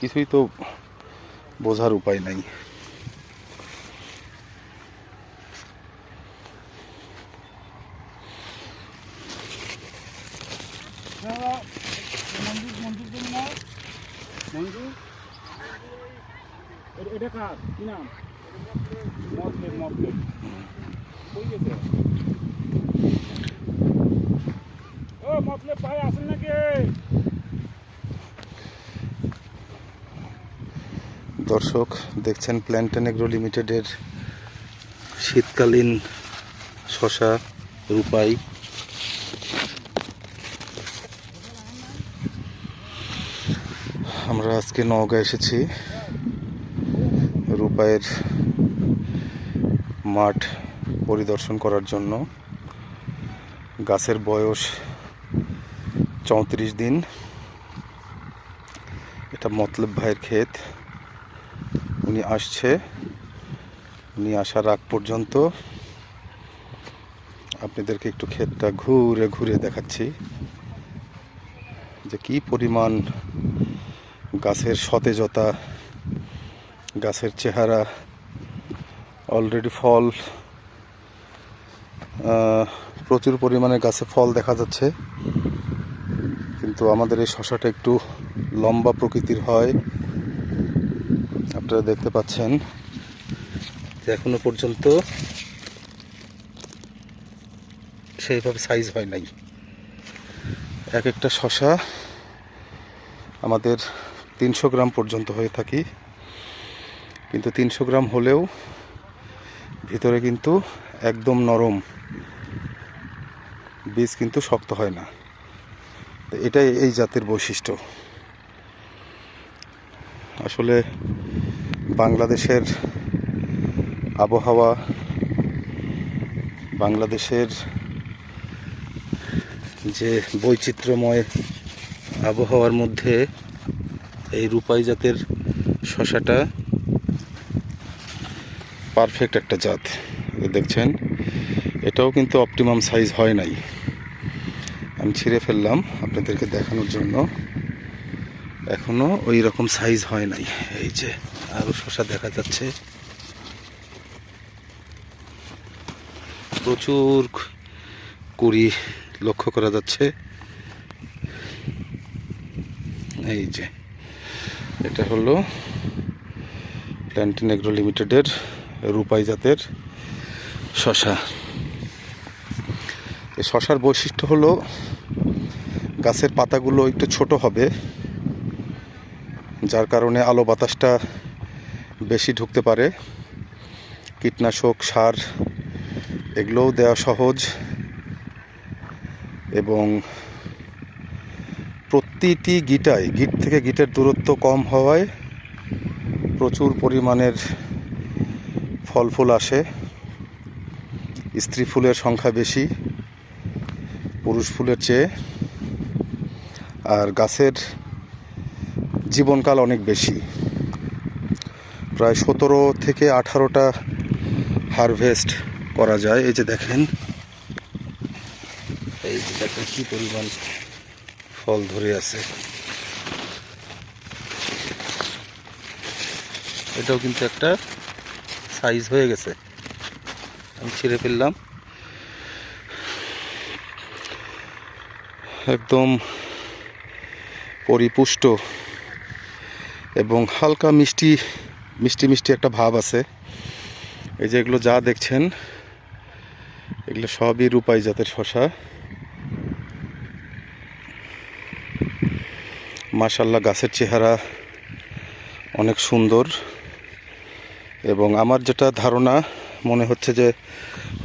কিছুই তো বোঝার উপায় নাই মঞ্জুর মঞ্জুর তুমি না মঞ্জুর এটা- এটা কার কি নাম মতলেব মতলেব কই গেছে ও মতলেব ভাই আছেন নাকি দর্শক, দেখছেন প্ল্যান্টেন এগ্রো লিমিটেডের শীতকালীন শশা রূপাই। আমরা আজকে নওগাঁ এসেছি। রূপাইয়ের মাঠ পরিদর্শন করার জন্য। গাছের বয়স চৌত্রিশ দিন। এটা মতলব ভাইয়ের ক্ষেত। উনি আসছে। উনি আসার আগ পর্যন্ত আপনাদেরকে একটু ক্ষেতটা ঘুরে ঘুরে দেখাচ্ছি। যে কি পরিমাণ গাছের সতেজতা, গাছের চেহারা অলরেডি ফল প্রচুর পরিমাণে গাছে ফল দেখা যাচ্ছে। কিন্তু আমাদের এই শশাটা একটু লম্বা প্রকৃতির হয়। আপনারা দেখতে পাচ্ছেন। যে এখনও পর্যন্ত সেইভাবে সাইজ হয় নাই। এক একটা শশা আমাদের তিনশো গ্রাম পর্যন্ত হয়ে থাকি। কিন্তু তিনশো গ্রাম হলেও ভিতরে কিন্তু একদম নরম। বীজ কিন্তু শক্ত হয় না। এটাই এই জাতের বৈশিষ্ট্য। আসলে বাংলাদেশের আবহাওয়া, বাংলাদেশের যে বৈচিত্র্যময় আবহাওয়ার মধ্যে এই রূপাই জাতের শশাটা পারফেক্ট একটা জাত। দেখছেন? এটাও কিন্তু অপটিমাম সাইজ হয় নাই। আমি ছিঁড়ে ফেললাম আপনাদেরকে দেখানোর জন্য। এখনও ওই রকম সাইজ হয় নাই। এই যে আরও শশা দেখা যাচ্ছে। প্রচুর কুড়ি লক্ষ্য করা যাচ্ছে। এই যে, এটা হলো প্ল্যান্টিন এগ্রো লিমিটেডের রূপাই জাতের শশা। এই শশার বৈশিষ্ট্য হলো গাছের পাতাগুলো একটু ছোট হবে, যার কারণে আলো বাতাসটা বেশি ঢুকতে পারে। কীটনাশক, সার, এগুলোও দেওয়া সহজ। এবং প্রতিটি গিটায়, গিট থেকে গিটের দূরত্ব কম হওয়ায় প্রচুর পরিমাণের ফল ফুল আসে। স্ত্রী ফুলের সংখ্যা বেশি, পুরুষ ফুলের চেয়ে। আর গাছের জীবনকাল অনেক বেশি। প্রায় সতেরো থেকে আঠারোটা হারভেস্ট করা যায়। এই যে দেখেন, এই যে দেখেন কি পরিমাণ ফল ধরে আছে। এটাও কিন্তু একটা সাইজ হয়ে গেছে। আমি ছিঁড়ে ফেললাম। একদম পরিপুষ্ট এবং হালকা মিষ্টি মিষ্টি মিষ্টি একটা ভাব আছে। এই যে এগুলো যা দেখছেন, এগুলো সবই রূপাই জাতের শশা মাশাল্লাহ গাছের চেহারা অনেক সুন্দর। এবং আমার যেটা ধারণা, মনে হচ্ছে যে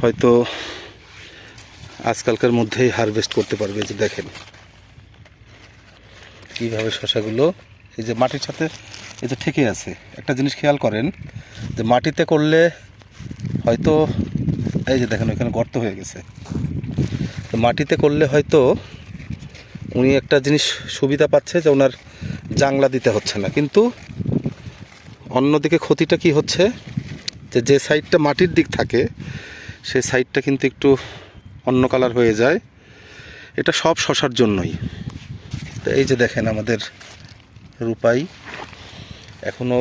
হয়তো আজকালকার মধ্যেই হারভেস্ট করতে পারবে যে দেখেন। কীভাবে শশাগুলো এই যে মাটির সাথে এই যে ঠেকে আছে। একটা জিনিস খেয়াল করেন যে মাটিতে করলে হয়তো, এই যে দেখেন ওইখানে গর্ত হয়ে গেছে। তো মাটিতে করলে হয়তো উনি একটা জিনিস সুবিধা পাচ্ছে যে ওনার জাংলা দিতে হচ্ছে না। কিন্তু অন্যদিকে ক্ষতিটা কি হচ্ছে? যে যে সাইডটা মাটির দিক থাকে সেই সাইডটা কিন্তু একটু অন্য কালার হয়ে যায়। এটা সব শশার জন্যই। তো এই যে দেখেন আমাদের রূপাই। এখনও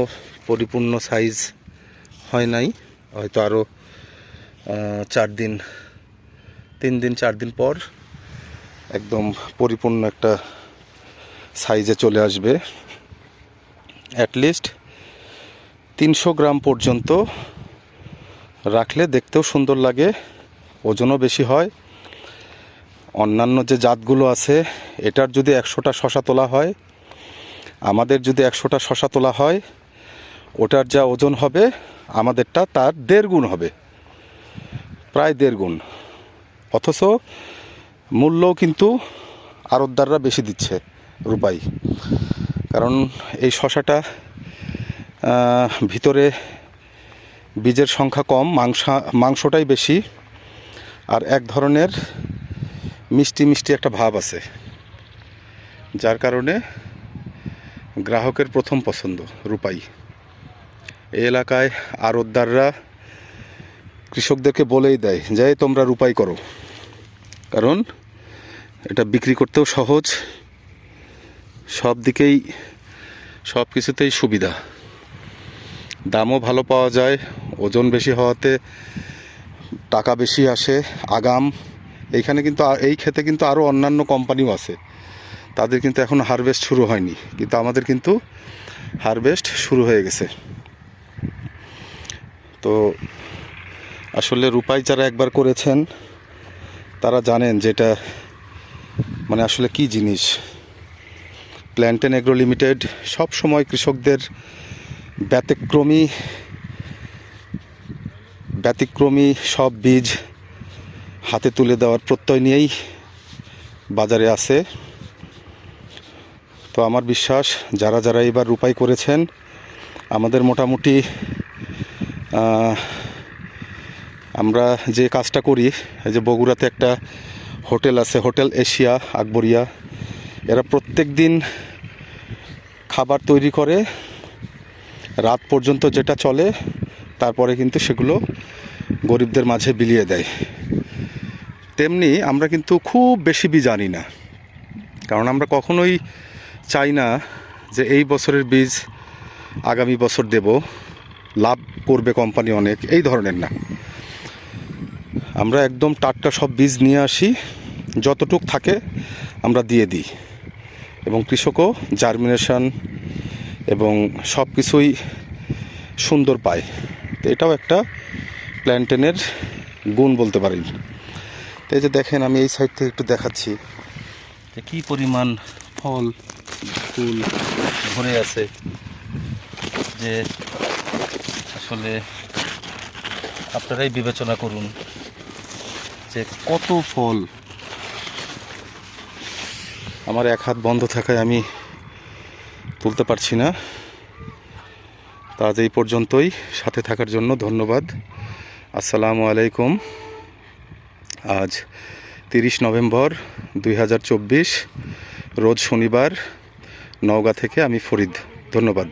পরিপূর্ণ সাইজ হয় নাই। হয়তো আরও চার দিন, তিন দিন, চার দিন পর একদম পরিপূর্ণ একটা সাইজে চলে আসবে। অ্যাটলিস্ট তিনশো গ্রাম পর্যন্ত রাখলে দেখতেও সুন্দর লাগে, ওজনও বেশি হয়। অন্যান্য যে জাতগুলো আছে, এটার যদি একশোটা শশা তোলা হয় আমাদের যদি একশোটা শশা তোলা হয়, ওটার যা ওজন হবে, আমাদেরটা তার দেড় গুণ হবে। প্রায় দেড় গুণ। অথচ মূল্যও কিন্তু আড়তদাররা বেশি দিচ্ছে রূপাই। কারণ এই শশাটা ভিতরে বীজের সংখ্যা কম, মাংস, মাংসটাই বেশি, আর এক ধরনের মিষ্টি মিষ্টি একটা ভাব আছে। যার কারণে গ্রাহকের প্রথম পছন্দ, রূপাই। এই এলাকায় আড়তদাররা কৃষকদেরকে বলেই দেয় যে, তোমরা রূপাই করো। কারণ এটা বিক্রি করতেও সহজ, সব দিকেই, সব কিছুতেই সুবিধা। দামও ভালো পাওয়া যায়, ওজন বেশি হওয়াতে টাকা বেশি আসে, আগাম। এইখানে কিন্তু এই ক্ষেতে কিন্তু আরও অন্যান্য কোম্পানিও আছে। তাদের কিন্তু এখন হারভেস্ট শুরু হয়নি, কিন্তু আমাদের কিন্তু হারভেস্ট শুরু হয়ে গেছে। তো আসলে রূপাই যারা একবার করেছেন, তারা জানেন যেটা মানে আসলে কি জিনিস। প্ল্যান্টেন এগ্রো লিমিটেড সব সময় কৃষকদের ব্যতিক্রমী ব্যতিক্রমী সব বীজ হাতে তুলে দেওয়ার প্রত্যয় নিয়েই বাজারে আছে তো আমার বিশ্বাস, যারা যারা এবার রূপাই করেছেন, আমাদের মোটামুটি আমরা যে কাজটা করি যে বগুড়াতে একটা হোটেল আছে, হোটেল এশিয়া, আকবরিয়া। এরা প্রত্যেক দিন খাবার তৈরি করে, রাত পর্যন্ত যেটা চলে, তারপরে কিন্তু সেগুলো গরিবদের মাঝে বিলিয়ে দেয়। তেমনি আমরা কিন্তু খুব বেশি বীজ আনি না। কারণ আমরা কখনোই চাই না যে এই বছরের বীজ আগামী বছর দেব। লাভ করবে কোম্পানি অনেক, এই ধরনের না। আমরা একদম টাটকা সব বীজ নিয়ে আসি, যতটুক থাকে আমরা দিয়ে দিই। এবং কৃষকও জার্মিনেশন এবং সব কিছুই সুন্দর পায়। তো এটাও একটা প্ল্যান্টেনের গুণ বলতে পারি। তো এই যে দেখেন, আমি এই সাইড থেকে একটু দেখাচ্ছি। যে কী পরিমাণ ফল ফুল ভরে আছে যে আসলে আপনারাই বিবেচনা করুন যে কত ফল আমার এক হাত বন্ধ থাকায় আমি তুলতে পারছি না। তা এই পর্যন্তই। সাথে থাকার জন্য ধন্যবাদ। আসসালামু আলাইকুম। আজ তিরিশ নভেম্বর দুই হাজার চব্বিশ, রোজ শনিবার নওগাঁ থেকে আমি ফরিদ। ধন্যবাদ।